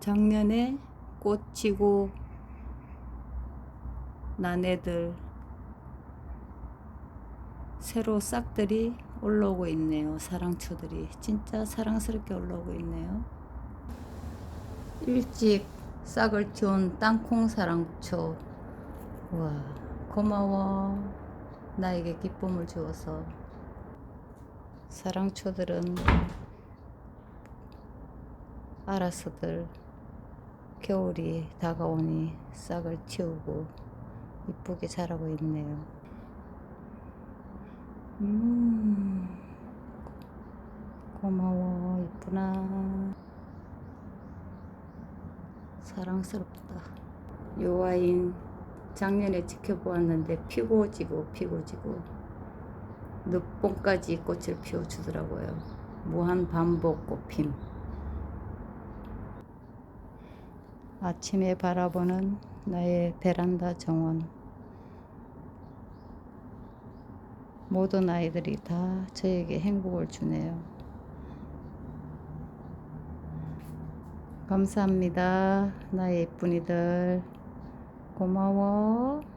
작년에 꽃 지고 난 애들 새로 싹들이 올라오고 있네요. 사랑초들이 진짜 사랑스럽게 올라오고 있네요. 일찍 싹을 틔운 땅콩 사랑초. 와 고마워. 나에게 기쁨을 주어서. 사랑초들은 알아서들 겨울이 다가오니 싹을 틔우고 이쁘게 자라고 있네요. 음, 고마워, 이쁘나. 사랑스럽다. 요 와인 작년에 지켜보았는데 피고 지고 피고 지고 늦봄까지 꽃을 피워주더라고요. 무한 반복 꽃핌. 아침에 바라보는 나의 베란다 정원. 모든 아이들이 다 저에게 행복을 주네요. 감사합니다. 나의 예쁜이들. 고마워.